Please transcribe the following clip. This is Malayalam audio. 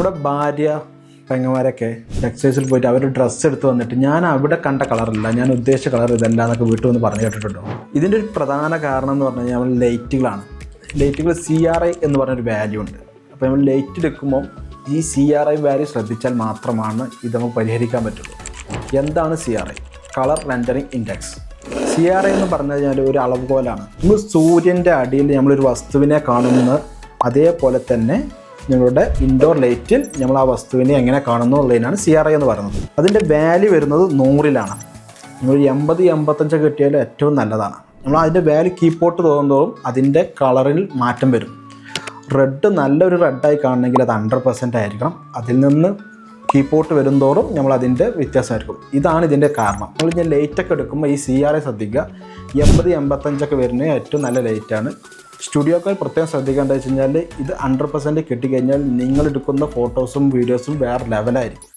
ഇവിടെ ഭാര്യ പെങ്ങന്മാരൊക്കെ എക്സൈസിൽ പോയിട്ട് അവർ ഡ്രസ്സ് എടുത്ത് വന്നിട്ട് ഞാൻ അവിടെ കണ്ട കളറല്ല ഞാൻ ഉദ്ദേശിച്ച കളർ ഇതല്ല എന്നൊക്കെ വീട്ടിൽ വന്ന് പറഞ്ഞു കേട്ടിട്ടുണ്ടോ? ഇതിന്റെ ഒരു പ്രധാന കാരണം എന്ന് പറഞ്ഞു കഴിഞ്ഞാൽ നമ്മൾ ലൈറ്റുകളാണ്. ലൈറ്റുകൾ സി ആർ ഐ എന്ന് പറഞ്ഞൊരു വാല്യൂ ഉണ്ട്. അപ്പോൾ നമ്മൾ ലൈറ്റ് എടുക്കുമ്പോൾ ഈ സി ആർ ഐ വാല്യൂ ശ്രദ്ധിച്ചാൽ മാത്രമാണ് ഇത് നമുക്ക് പരിഹരിക്കാൻ പറ്റുള്ളൂ. എന്താണ് C R I colour rendering index C R I എന്ന് പറഞ്ഞു കഴിഞ്ഞാൽ ഒരു അളവുകോലാണ്. നമ്മൾ സൂര്യന്റെ അടിയിൽ നമ്മളൊരു വസ്തുവിനെ കാണുന്ന അതേപോലെ തന്നെ ഞങ്ങളുടെ ഇൻഡോർ ലൈറ്റിൽ നമ്മൾ ആ വസ്തുവിനെ എങ്ങനെ കാണുന്നു എന്നുള്ളതിനാണ് സി ആർ ഐ എന്ന് പറയുന്നത്. അതിന്റെ വാല്യൂ വരുന്നത് നൂറിലാണ്. നിങ്ങൾ എൺപത് എൺപത്തഞ്ച് കിട്ടിയാൽ ഏറ്റവും നല്ലതാണ്. നമ്മൾ അതിന്റെ വാല്യൂ കീപ്പോട്ട് തോന്നുന്നതോറും അതിന്റെ കളറിൽ മാറ്റം വരും. റെഡ് നല്ലൊരു റെഡായി കാണണമെങ്കിൽ അത് ഹൺഡ്രഡ് പെർസെന്റ് ആയിരിക്കണം. അതിൽ നിന്ന് കീപ്പോട്ട് തോറും നമ്മൾ അതിന്റെ വ്യത്യാസമായിരിക്കും. ഇതാണ് ഇതിന്റെ കാരണം. നമ്മൾ ഞാൻ ലൈറ്റൊക്കെ എടുക്കുമ്പോൾ ഈ സി ആർ ഐ ശ്രദ്ധിക്കുക. എൺപത് എൺപത്തഞ്ചൊക്കെ വരുന്ന ഏറ്റവും നല്ല ലൈറ്റാണ് സ്റ്റുഡിയോക്കാർ പ്രത്യേകം ശ്രദ്ധിക്കേണ്ടത് വെച്ച് കഴിഞ്ഞാൽ ഇത് ഹൺഡ്രഡ് പെർസെന്റ് കിട്ടിക്കഴിഞ്ഞാൽ നിങ്ങൾ എടുക്കുന്ന ഫോട്ടോസും വീഡിയോസും വേറെ ലെവലായിരിക്കും